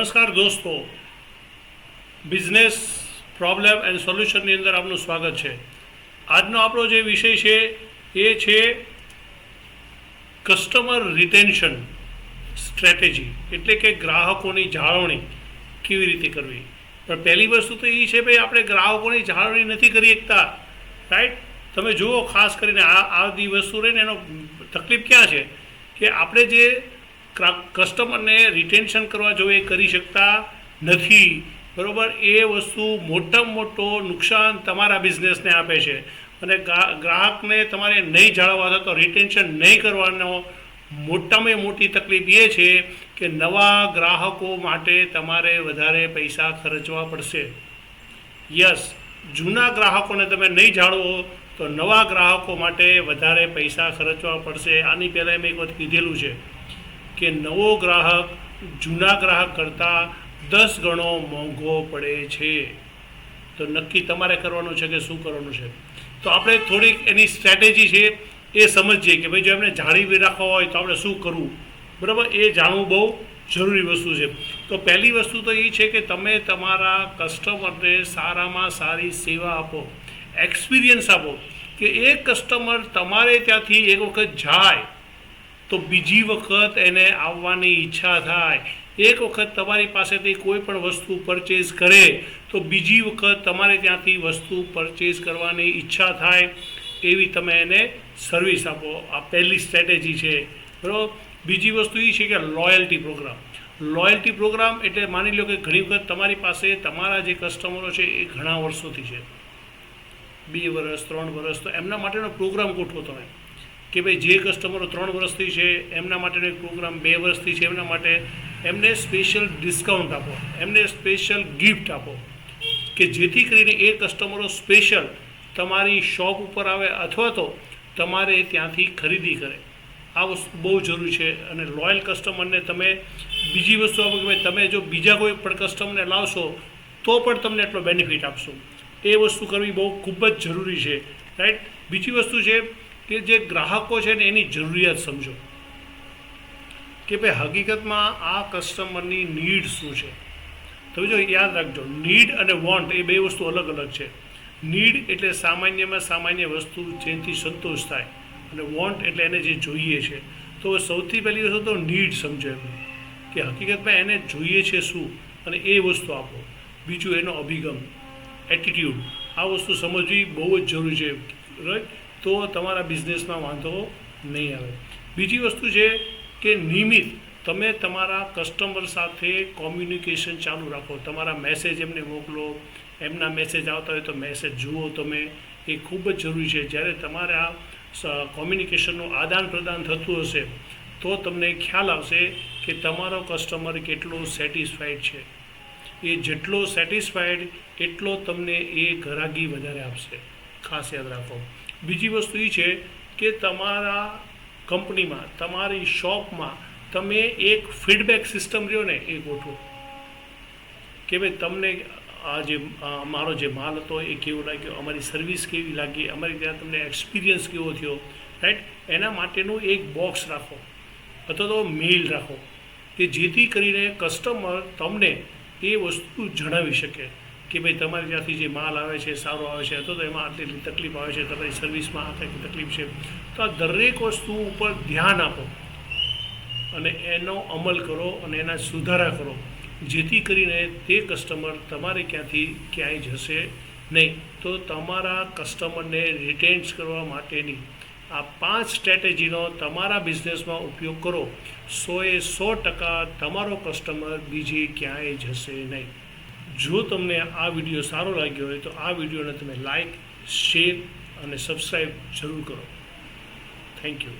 નમસ્કાર દોસ્તો. Business problem and સોલ્યુશનની અંદર આપનું સ્વાગત છે. આજનો આપણો જે વિષય છે એ છે કસ્ટમર રિટેન્શન સ્ટ્રેટેજી એટલે કે ગ્રાહકોની જાળવણી કેવી રીતે કરવી. પણ પહેલી વસ્તુ તો એ છે ભાઈ, આપણે ગ્રાહકોની જાળવણી નથી કરી શકતા રાઈટ તમે જુઓ, ખાસ કરીને આ આ દિવસ વસ્તુ રહીને એનો તકલીફ ક્યાં છે? કે આપણે જે કસ્ટમરને રિટેન્શન કરવા જોઈએ કરી શકતા નથી, બરાબર? એ વસ્તુ મોટામાં મોટો નુકસાન તમારા બિઝનેસને આપે છે. અને ગ્રાહકને તમારે નહીં જાળવવા તો રિટેન્શન નહીં કરવાનો મોટામાં મોટી તકલીફ એ છે કે નવા ગ્રાહકો માટે તમારે વધારે પૈસા ખર્ચવા પડશે. યસ, જૂના ગ્રાહકોને તમે નહીં જાળવો તો નવા ગ્રાહકો માટે વધારે પૈસા ખર્ચવા પડશે. આની પહેલાં મેં એક વખત કીધેલું છે. કે નવો ગ્રાહક જૂના ગ્રાહક કરતાં દસ ગણો મોંઘો પડે છે. તો નક્કી તમારે કરવાનું છે કે શું કરવાનું છે? તો આપણે થોડીક એની સ્ટ્રેટેજી છે એ સમજીએ કે ભાઈ જો એમને જાળવી રાખવા હોય તો આપણે શું કરવું? બરાબર? એ જાણવું બહુ જરૂરી વસ્તુ છે. તો પહેલી વસ્તુ તો એ છે કે તમે તમારા કસ્ટમરને સારામાં સારી સેવા આપો એક્સપિરિયન્સ આપો કે એ કસ્ટમર તમારે ત્યાંથી એક વખત જાય. તો બીજી વખત એને આવવાની ઈચ્છા થાય. એક વખત તમારી પાસેથી કોઈ પણ વસ્તુ પરચેઝ કરે, તો બીજી વખત તમારે ત્યાંથી વસ્તુ પરચેઝ કરવાની ઈચ્છા થાય, એવી તમે એને સર્વિસ આપો. આ પહેલી સ્ટ્રેટેજી છે. બરાબર? બીજી વસ્તુ એ છે કે લોયલ્ટી પ્રોગ્રામ લોયલ્ટી પ્રોગ્રામ એટલે માની લો કે ઘણી વખત તમારી પાસે તમારા જે કસ્ટમરો છે એ ઘણા વર્ષોથી છે. બે વર્ષ, ત્રણ વર્ષ, તો એમના માટેનો પ્રોગ્રામ ગોઠવો તમે. કે ભાઈ જે કસ્ટમરો ત્રણ વર્ષથી છે, એમના માટેનો એક પ્રોગ્રામ બે વર્ષથી છે, એમના માટે એમને સ્પેશિયલ ડિસ્કાઉન્ટ આપો, એમને સ્પેશિયલ ગિફ્ટ આપો. કે જેથી કરીને એ કસ્ટમરો સ્પેશિયલ તમારી શોપ ઉપર આવે અથવા તો તમારે ત્યાંથી ખરીદી કરે. આ વસ્તુ બહુ જરૂરી છે અને લોયલ કસ્ટમરને તમે બીજી વસ્તુ આપો કે ભાઈ તમે જો બીજા કોઈ પણ કસ્ટમરને લાવશો, તો પણ તમને એટલો બેનિફિટ આપશો. એ વસ્તુ કરવી બહુ ખૂબ જ જરૂરી છે રાઈટ બીજી વસ્તુ છે કે જે ગ્રાહકો છે ને એની જરૂરિયાત સમજો. કે ભાઈ હકીકતમાં આ કસ્ટમરની નીડ શું છે? તમે જો યાદ રાખજો નીડ અને વોન્ટ એ બે વસ્તુ અલગ અલગ છે. નીડ એટલે સામાન્યમાં સામાન્ય વસ્તુ જેથી સંતોષ થાય અને વોન્ટ એટલે એને જે જોઈએ છે. તો સૌથી પહેલી વસ્તુ તો નીડ સમજો એમ કે હકીકતમાં એને જોઈએ છે શું અને એ વસ્તુ આપો. બીજું એનો અભિગમ એટીટ્યૂડ આ વસ્તુ સમજવી બહુ જ જરૂરી છે રાઈટ તો તમારા બિઝનેસમાં વાંધો નહીં આવે. બીજી વસ્તુ છે કે નિયમિત તમે તમારા કસ્ટમર સાથે કોમ્યુનિકેશન ચાલુ રાખો. તમારા મેસેજ એમને મોકલો, એમના મેસેજ આવતા હોય તો મેસેજ જુઓ તમે. એ ખૂબ જ જરૂરી છે. જ્યારે તમારે કોમ્યુનિકેશનનું આદાન પ્રદાન થતું હશે, તો તમને ખ્યાલ આવશે કે તમારો કસ્ટમર કેટલો સેટિસ્ફાઈડ છે. એ જેટલો સેટિસ્ફાઈડ, એટલો તમને એ ઘરાગી વધારે આપશે. ખાસ યાદ રાખો. બીજી વસ્તુ એ છે કે તમારા કંપનીમાં, તમારી શોપમાં તમે એક ફીડબેક સિસ્ટમ રહ્યો ને, એ ગોઠવો. કે ભાઈ તમને આ જે અમારો મારો જે માલ હતો, એ કેવો લાગ્યો, અમારી સર્વિસ કેવી લાગી, અમારી ત્યાં તમને એક્સપિરિયન્સ કેવો થયો, રાઈટ? એના માટેનું એક બોક્સ રાખો. અથવા તો મેઇલ રાખો, કે જેથી કરીને કસ્ટમર તમને એ વસ્તુ જણાવી શકે. કે ભાઈ તમારે ત્યાંથી જે માલ આવે છે, સારો આવે છે અથવા તો એમાં આટલી તકલીફ આવે છે, તમારી સર્વિસમાં આ કંઈક તકલીફ છે. તો આ દરેક વસ્તુ ઉપર ધ્યાન આપો અને એનો અમલ કરો અને એના સુધારા કરો. જેથી કરીને તે કસ્ટમર તમારે ક્યાંથી ક્યાંય જશે નહીં. તો તમારા કસ્ટમરને રિટેન્સ કરવા માટેની આ પાંચ સ્ટ્રેટેજીનો તમારા બિઝનેસમાં ઉપયોગ કરો. સોએ સો ટકા તમારો કસ્ટમર બીજે ક્યાંય જશે નહીં. જો તમને આ વીડિયો સારો લાગ્યો હોય તો આ વિડીયોને તમે લાઈક શેર અને સબસ્ક્રાઈબ જરૂર કરો. Thank you